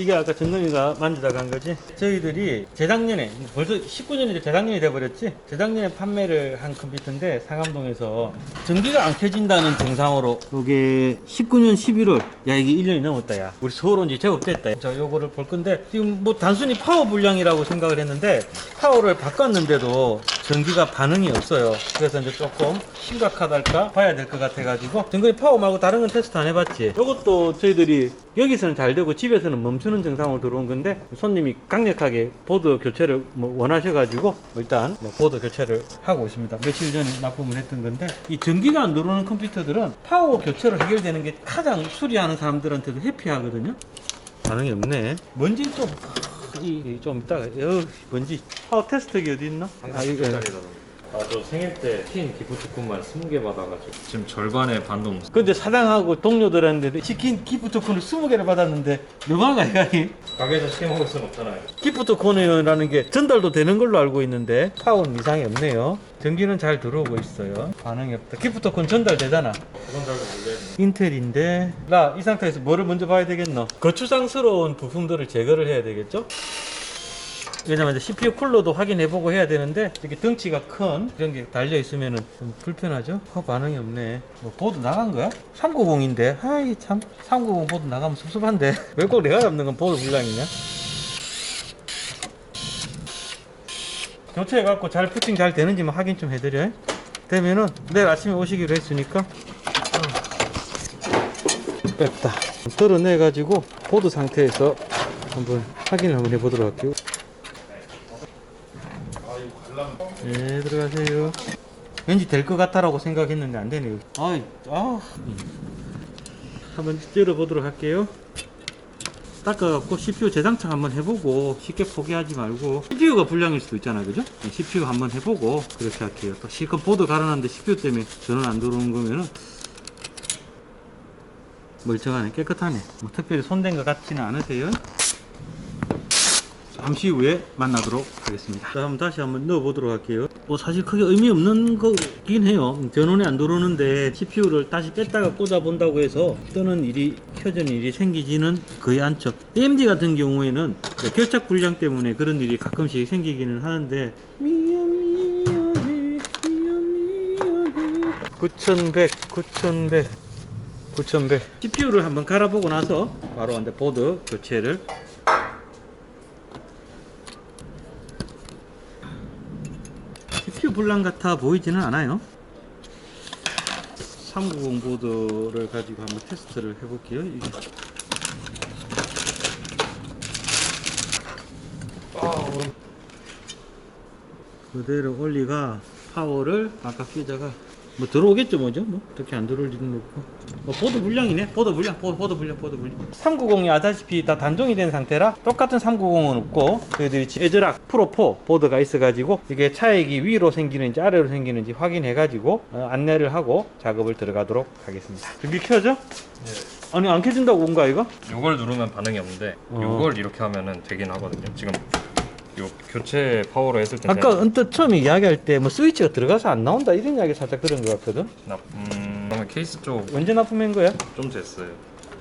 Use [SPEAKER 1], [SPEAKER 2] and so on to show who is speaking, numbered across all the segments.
[SPEAKER 1] 이게 아까 정근이가 만지다가 한 거지. 저희들이 재작년에 벌써 19년이 재작년이 돼버렸지. 재작년에 판매를 한 컴퓨터인데 상암동에서 전기가 안 켜진다는 증상으로 이게 19년 11월 야 이게 1년이 넘었다 야. 우리 서울 온 지 제법 됐다. 자 요거를 볼 건데 지금 뭐 단순히 파워 불량이라고 생각을 했는데 파워를 바꿨는데도 전기가 반응이 없어요. 그래서 이제 조금 심각하달까 봐야 될 것 같아 가지고 전거의 파워 말고 다른 건 테스트 안 해봤지. 이것도 저희들이 여기서는 잘 되고 집에서는 멈추는 증상으로 들어온 건데 손님이 강력하게 보드 교체를 뭐 원하셔 가지고 뭐 일단 뭐 보드 교체를 하고 있습니다. 며칠 전에 납품을 했던 건데 이 전기가 안 들어오는 컴퓨터들은 파워 교체로 해결되는 게 가장 수리하는 사람들한테도 해피하거든요. 반응이 없네. 먼지 좀, 이, 이좀 이따가, 여 먼지. 파워 테스트기 어디 있나? 아, 이거.
[SPEAKER 2] 아저 생일 때킨 기프트콘만 20개 받아가지고 지금 절반의 반도 못
[SPEAKER 1] 근데 사장하고 동료들한테 치킨 기프트콘을 20개를 받았는데, 너무한가, 이거?
[SPEAKER 2] 가게에서 시켜 먹을 순 없잖아요
[SPEAKER 1] 기프트콘이라는 게 전달도 되는 걸로 알고 있는데, 파워는 이상이 없네요. 전기는 잘 들어오고 있어요. 반응이 없다. 기프트콘 전달되잖아.
[SPEAKER 2] 그건 잘 모르겠네
[SPEAKER 1] 인텔인데, 나 이 상태에서 뭐를 먼저 봐야 되겠노? 거추장스러운 부품들을 제거를 해야 되겠죠? 왜냐면 이제 CPU 쿨러도 확인해보고 해야 되는데 이렇게 덩치가 큰 이런 게 달려 있으면은 좀 불편하죠? 어, 반응이 없네. 뭐 보드 나간 거야? 390인데, 아이 참, 390 보드 나가면 섭섭한데 왜 꼭 내가 잡는 건 보드 불량이냐? 교체해갖고 잘 부팅 잘 되는지만 확인 좀 해드려. 되면은 내일 아침에 오시기로 했으니까 뺐다. 덜어내 가지고 보드 상태에서 한번 확인을 한번 해보도록 할게요. 네, 들어가세요. 왠지 될 것 같다라고 생각했는데 안 되네요. 아이, 아. 한번 열어보도록 할게요. 닦아갖고 CPU 재장착 한번 해보고 쉽게 포기하지 말고 CPU가 불량일 수도 있잖아요 그죠? 네, CPU 한번 해보고 그렇게 할게요 또 실컷 보드 갈아놨는데 CPU 때문에 전원 안 들어오는 거면은 멀쩡하네. 깨끗하네. 뭐 특별히 손댄 것 같지는 않으세요? 잠시 후에 만나도록 하겠습니다. 자 한번 다시 한번 넣어 보도록 할게요. 뭐 사실 크게 의미 없는 거긴 해요. 전원이 안 들어오는데 CPU를 다시 뺐다가 꽂아 본다고 해서 뜨는 일이 켜지는 일이 생기지는 거의 않죠 AMD 같은 경우에는 결착 불량 때문에 그런 일이 가끔씩 생기기는 하는데 미안 미안해 미안 미안해 9100 9100 9100 CPU를 한번 갈아보고 나서 바로 안돼 보드 교체를. CPU 불량 같아 보이지는 않아요. 390 보드를 가지고 한번 테스트를 해볼게요. 그대로 올리가 파워를 아까 끼자가 뭐 들어오겠죠 뭐죠? 뭐 어떻게 안 들어올 리는 없고. 어, 보드 불량이네. 보드 불량. 보드, 보드 불량 보드 불량. 390이 아다시피 다 단종이 된 상태라 똑같은 390은 없고 저희들이 에즈락 프로4 보드가 있어 가지고 이게 차액이 위로 생기는지 아래로 생기는지 확인해 가지고 어, 안내를 하고 작업을 들어가도록 하겠습니다. 전기 켜져? 아니 안 켜진다고 온 거야 이거?
[SPEAKER 2] 요걸 누르면 반응이 없는데
[SPEAKER 1] 어.
[SPEAKER 2] 요걸 이렇게 하면은 되긴 하거든요. 지금 요 교체 파워로 했을 때
[SPEAKER 1] 아까 언뜻 처음에 이야기할 때 뭐 스위치가 들어가서 안 나온다 이런 이야기 살짝 들은 것 같거든
[SPEAKER 2] 나, 음, 그러면 케이스 쪽 좀
[SPEAKER 1] 언제 납품한 거야?
[SPEAKER 2] 됐어요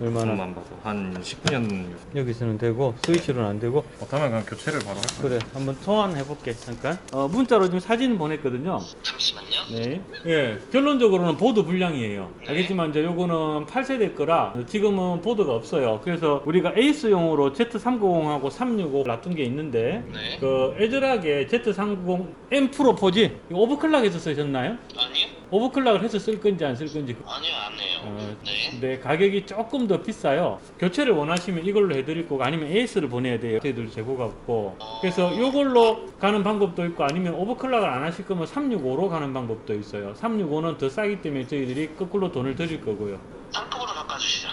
[SPEAKER 1] 얼마나?
[SPEAKER 2] 저만 봐도 한 19년
[SPEAKER 1] 여기서는 되고 스위치로는 안 되고
[SPEAKER 2] 못하면 그냥 교체를 바로 할 거예요
[SPEAKER 1] 그래 한번 소환해 볼게 잠깐 어, 문자로 지금 사진 보냈거든요
[SPEAKER 3] 잠시만요.
[SPEAKER 1] 네. 예 결론적으로는 보드 불량이에요 알겠지만 이제 요거는 8세대 거라 지금은 보드가 없어요 그래서 우리가 에이스용으로 Z390하고 365 놔둔 게 있는데
[SPEAKER 3] 네.
[SPEAKER 1] 그 에즈락의 Z390 M 프로 4G 이거 오버클락 해서 쓰셨나요?
[SPEAKER 3] 아니요?
[SPEAKER 1] 오버클락을 해서 쓸 건지 안 쓸 건지
[SPEAKER 3] 아니요, 안 해요.
[SPEAKER 1] 어,
[SPEAKER 3] 네.
[SPEAKER 1] 네, 가격이 조금 더 비싸요. 교체를 원하시면 이걸로 해드릴 거고 아니면 AS를 보내야 돼요. 저희들 재고가 없고. 그래서 이걸로 가는 방법도 있고 아니면 오버클락을 안 하실 거면 365로 가는 방법도 있어요. 365는 더 싸기 때문에 저희들이 거꾸로 돈을 드릴 거고요.
[SPEAKER 3] 상급으로 바꿔주시죠.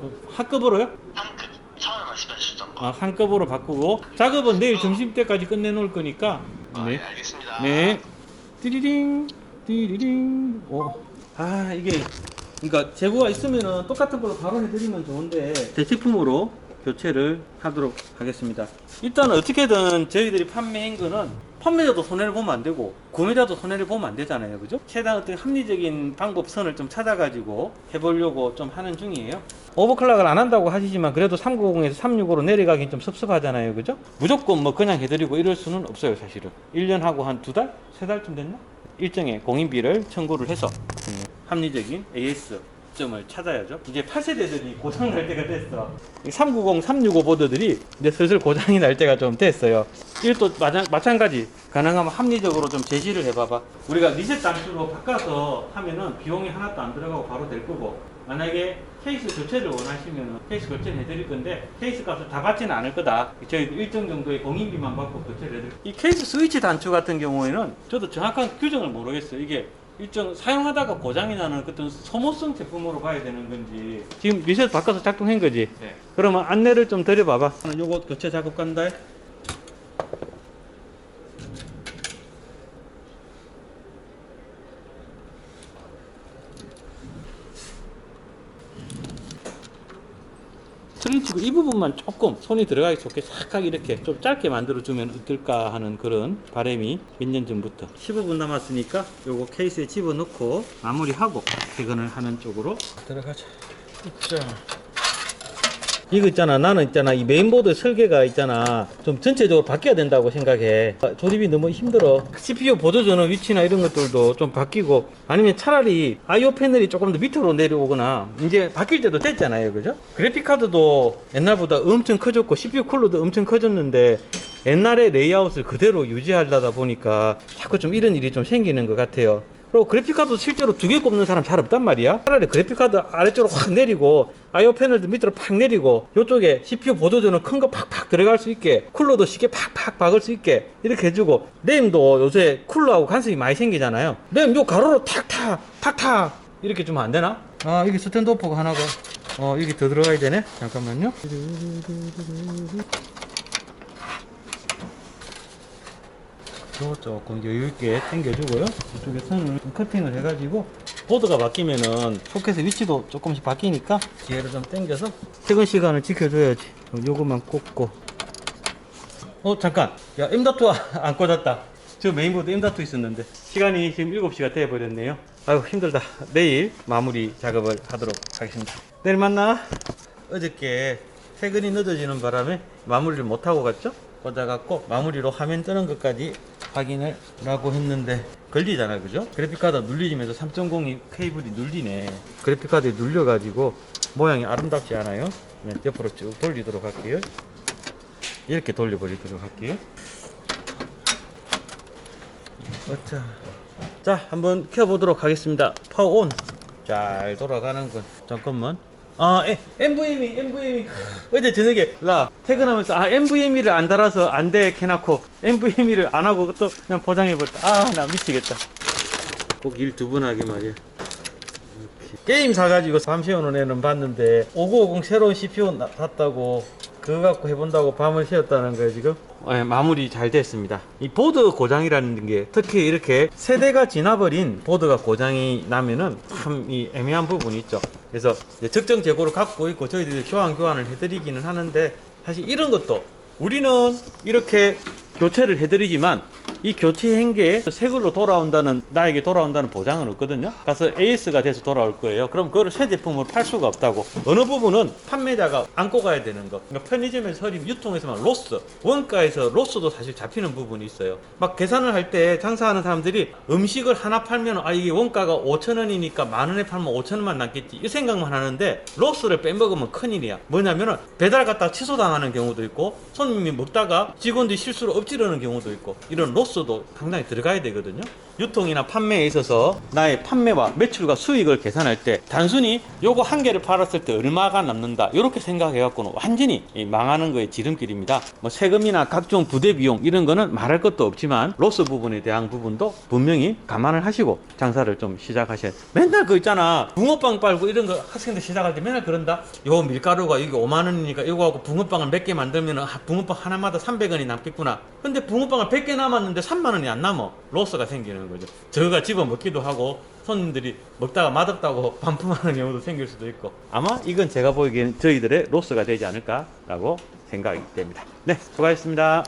[SPEAKER 1] 어, 하급으로요?
[SPEAKER 3] 상급. 처음에 말씀해 주셨던 거.
[SPEAKER 1] 아, 상급으로 바꾸고 작업은 내일 점심 때까지 끝내 놓을 거니까.
[SPEAKER 3] 아,
[SPEAKER 1] 네.
[SPEAKER 3] 네, 알겠습니다.
[SPEAKER 1] 네. 띠리링, 띠리링. 오. 아, 이게, 그러니까 재고가 있으면은 똑같은 걸로 바로 해드리면 좋은데, 대체품으로 교체를 하도록 하겠습니다. 일단 어떻게든 저희들이 판매한 거는 판매자도 손해를 보면 안 되고 구매자도 손해를 보면 안 되잖아요. 그죠? 최대한 어떤 합리적인 방법선을 좀 찾아가지고 해보려고 좀 하는 중이에요. 오버클락을 안 한다고 하시지만 그래도 390에서 365로 내려가긴 좀 섭섭하잖아요. 그죠? 무조건 뭐 그냥 해드리고 이럴 수는 없어요. 사실은. 1년 하고 한 두 달? 세 달쯤 됐나? 일정의 공인비를 청구를 해서 음, 합리적인 AS 점을 찾아야죠. 이제 8세대들이 고장 날 때가 됐어. 390, 365 보드들이 이제 슬슬 고장이 날 때가 좀 됐어요. 이것도 마찬, 마찬가지. 가능하면 합리적으로 좀 제시를 해봐봐. 우리가 리셋 단추로 바꿔서 하면은 비용이 하나도 안 들어가고 바로 될 거고. 만약에 케이스 교체를 원하시면 케이스 교체를 해드릴 건데 케이스 값을 다 받지는 않을 거다. 저희 일정 정도의 공인비만 받고 교체를 해드릴 이 케이스 스위치 단추 같은 경우에는 저도 정확한 규정을 모르겠어요. 이게 일정 사용하다가 고장이 나는 어떤 소모성 제품으로 봐야 되는 건지. 지금 리셋 바꿔서 작동한 거지?
[SPEAKER 2] 네.
[SPEAKER 1] 그러면 안내를 좀 드려봐봐. 요거 교체 작업 간다 스트레이치고 이 부분만 조금 손이 들어가기 좋게 싹하게 이렇게 좀 짧게 만들어주면 어떨까 하는 그런 바람이 몇 년 전부터. 15분 남았으니까 요거 케이스에 집어넣고 마무리하고 퇴근을 하는 쪽으로. 들어가자. 자. 이거 있잖아 나는 있잖아 이 메인보드 설계가 있잖아 좀 전체적으로 바뀌어야 된다고 생각해. 아, 조립이 너무 힘들어. CPU 보조전원 위치나 이런 것들도 좀 바뀌고 아니면 차라리 IO 패널이 조금 더 밑으로 내려오거나 이제 바뀔 때도 됐잖아요 그죠? 그래픽카드도 옛날보다 엄청 커졌고 CPU 쿨러도 엄청 커졌는데 옛날의 레이아웃을 그대로 유지하려다 보니까 자꾸 좀 이런 일이 좀 생기는 것 같아요 그리고 그래픽카드 실제로 두 개 꼽는 사람 잘 없단 말이야. 차라리 그래픽카드 아래쪽으로 확 내리고 IO 패널도 밑으로 팍 내리고 이쪽에 CPU 보조전은 큰거 팍팍 들어갈 수 있게 쿨러도 쉽게 팍팍 박을 수 있게 이렇게 해주고 램도 요새 쿨러하고 간섭이 많이 생기잖아요. 램 요 가로로 탁탁 탁탁 이렇게 주면 안 되나? 아 이게 스탠드 오퍼가 하나가 어 이게 더 들어가야 되네. 잠깐만요. 요 조금 여유있게 당겨주고요. 이쪽에 선을 좀 커팅을 해가지고 보드가 바뀌면은 소켓의 위치도 조금씩 바뀌니까 뒤에를 좀 당겨서 퇴근 시간을 지켜줘야지. 요것만 꽂고. 어 잠깐. 야 M.2 안 꽂았다. 저 메인보드 M.2 있었는데 시간이 지금 7시가 돼버렸네요. 아유 힘들다. 내일 마무리 작업을 하도록 하겠습니다. 내일 만나. 어저께 퇴근이 늦어지는 바람에 마무리를 못하고 갔죠? 꽂아갖고 마무리로 화면 뜨는 것까지 확인을 라고 했는데 걸리잖아요 그죠? 그래픽카드 눌리면서 3.02 케이블이 눌리네. 그래픽카드에 눌려가지고 모양이 아름답지 않아요? 네, 옆으로 쭉 돌리도록 할게요. 이렇게 돌려버리도록 할게요. 어차. 자 한번 켜보도록 하겠습니다. 파워 온 잘 돌아가는군. 잠깐만 아, 에, NVMe, NVMe. 어제 저녁에, 나, 퇴근하면서, 아, NVMe를 안 달아서 안 돼, 해놓고, NVMe를 안 하고 또 그냥 포장해버렸다. 아, 나 미치겠다. 꼭 일 두 번 하게 말이야. 이렇게. 게임 사가지고 밤 새우는 애는 봤는데, 5950 새로운 CPU 나- 샀다고, 그거 갖고 해본다고 밤을 새웠다는 거예요, 지금? 네, 마무리 잘 됐습니다. 이 보드 고장이라는 게 특히 이렇게 세대가 지나버린 보드가 고장이 나면은 참 이 애매한 부분이 있죠. 그래서 적정 재고를 갖고 있고 저희들이 교환 교환을 해드리기는 하는데 사실 이런 것도 우리는 이렇게 교체를 해드리지만 이게새 걸로 돌아온다는 나에게 돌아온다는 보장은 없거든요. 가서 AS가 돼서 돌아올 거예요. 그럼 그거를 새 제품으로 팔 수가 없다고. 어느 부분은 판매자가 안고 가야 되는 거. 그러니까 편의점에서 서림 유통에서만 로스, 원가에서 로스도 사실 잡히는 부분이 있어요. 막 계산을 할 때 장사하는 사람들이 음식을 하나 팔면 아 이게 원가가 5천 원이니까 만 원에 팔면 5천 원만 남겠지 이 생각만 하는데 로스를 빼먹으면 큰일이야. 뭐냐면은 배달 갔다가 취소당하는 경우도 있고 손님이 먹다가 직원들이 실수로 엎 지르는 경우도 있고 이런 로스도 상당히 들어가야 되거든요. 유통이나 판매에 있어서 나의 판매와 매출과 수익을 계산할 때 단순히 요거 한 개를 팔았을 때 얼마가 남는다 이렇게 생각해 갖고는 완전히 이 망하는 거에 지름길입니다. 뭐 세금이나 각종 부대 비용 이런 거는 말할 것도 없지만 로스 부분에 대한 부분도 분명히 감안을 하시고 장사를 좀 시작하셔야 맨날 그 있잖아 붕어빵 빨고 이런 거 학생들 시작할 때 맨날 그런다 요 밀가루가 이게 5만 원이니까 이거 하고 붕어빵을 몇 개 만들면 아, 붕어빵 하나마다 300원이 남겠구나 근데 붕어빵을 100개 남았는데 샀는데 3만 원이 안 남어 로스가 생기는 거죠. 저가 집어 먹기도 하고 손님들이 먹다가 맛없다고 반품하는 경우도 생길 수도 있고 아마 이건 제가 보기에는 저희들의 로스가 되지 않을까 라고 생각이 됩니다. 네, 수고하셨습니다.